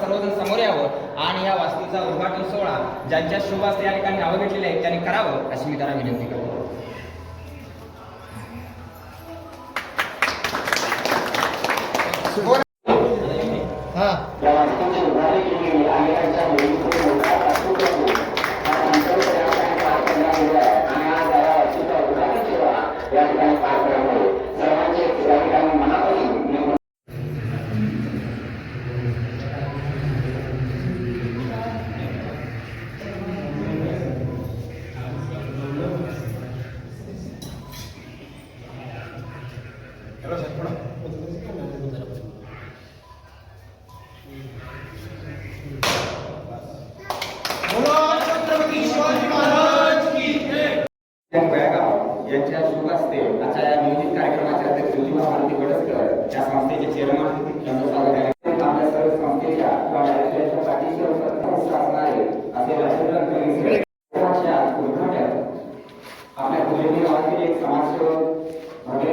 सर्वजण समोर यावं आणि या वास्तूचा उद्घाटन सोहळा ज्यांच्या शुभ या ठिकाणी नावं घेतलेली आहेत त्यांनी करावं अशी मी त्यांना विनंती करतो. हा यांच्या शुभ असते आजच्या या नियोजित कार्यक्रमाचे अध्यक्ष ज्योतिबा मारुती गडसकर या संस्थेचे चेअरमन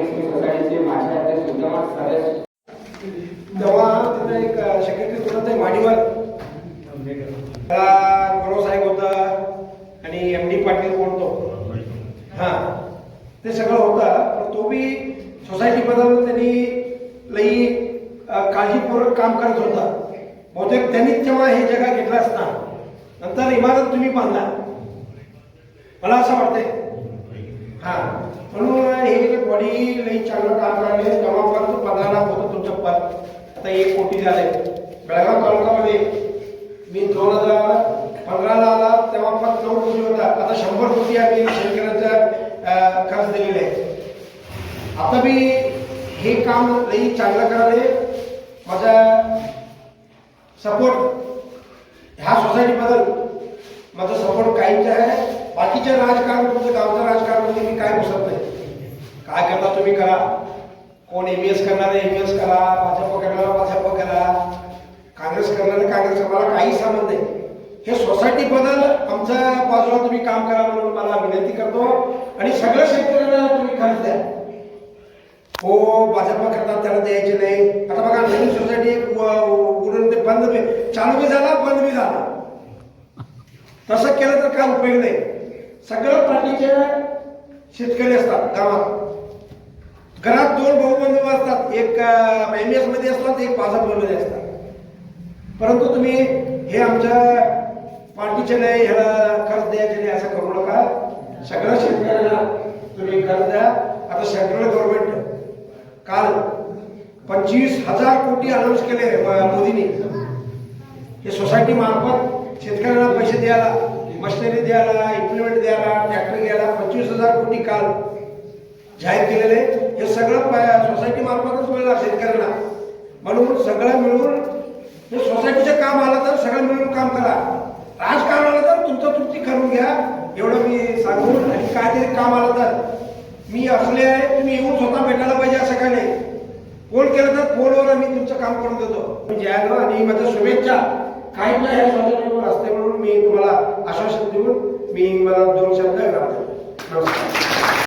समाजसेवक सोसायटीचे अध्यक्ष उद्यमात सदस्य तेव्हा तिथं एक सेक्रेटरी होता ते माडीवर गुरव साहेब होता आणि एम डी पाटील कोण हा. ते सगळं होतं पण तो बी सोसायटी त्यांनी लई काळजीपूर्वक काम करत होता. बहुतेक त्यांनी तेव्हा हे जगा घेतलं असता. नंतर इमारत तुम्ही बांधला. मला असं वाटतंय. हा. म्हणून हे बॉडी लई चांगलं काम करायला तेव्हा पण पंधरा लाख होतं तुमचं पद आता एक कोटी झाले. बेळगाव तालुक्यामध्ये मी दोन हजार पंधराला आला तेव्हा फक्त नऊ कोटी होता. आता शंभर कोटी आम्ही शेतकऱ्यांचा खर्च दिलेले आहे. आता मी हे काम लई चांगलं करावे माझा सपोर्ट ह्या सोसायटीबद्दल माझा सपोर्ट काहीच आहे. बाकीच्या राजकारण तुमचं गावचं राजकारणमध्ये मी काय बसत नाही. काय करता तुम्ही करा. कोण एम एस करणार एम एस करा भाजप करणार भाजप करा. काँग्रेस करणार काँग्रेस मला काही संबंध नाही. हे सोसायटी बदल आमच्या बाजूला तुम्ही काम करा म्हणून मला विनंती करतो. आणि सगळ्या शेतकऱ्यांना तुम्ही खर्च द्या. हो भाजप करतात त्याला द्यायचे नाही. आता बघा नवीन सोसायटी उडून ते बंद चालू बी झाला बंद बी झाला. तसं केलं तर काय उपयोग नाही. सगळ्या पार्टीचे शेतकरी असतात गावात. घरात दोन बहुबंधू असतात एक एम एसमध्ये असतात एक भाजपमध्ये असतात. परंतु तुम्ही हे आमच्या पार्टीचे नाही ह्याला कर्ज द्यायचे नाही असं करू नका. सगळ्या शेतकऱ्यांना तुम्ही कर्ज द्या. आता सेंट्रल गव्हर्नमेंट काल पंचवीस हजार कोटी अनाऊन्स केले मोदींनी. हे सोसायटी मार्फत शेतकऱ्यांना पैसे द्यायला. मशिनरी द्यायला इम्प्लिमेंट द्यायला ट्रॅक्टर घ्यायला पंचवीस हजार कोटी काल जाहीर केलेले हे सगळं सोसायटी मार्फतच मिळणार शेतकऱ्यांना. म्हणून सगळं मिळून सोसायटीचं काम आलं तर सगळं मिळून काम करा. राजकारण आलं तर तुमचं तुमची करून घ्या. एवढं मी सांगून आणि काहीतरी काम आलं तर मी असले आहे तुम्ही येऊन स्वतः भेटायला पाहिजे असं काही नाही. फोन केलं तर फोनवर आम्ही तुमचं काम करून देतो. मी जयानो आणि माझ्या शुभेच्छा. काही नाही ह्या सोसायटीवर असते म्हणून मी तुम्हाला आश्वासन देऊन मी मला दोन शब्द नमस्कार.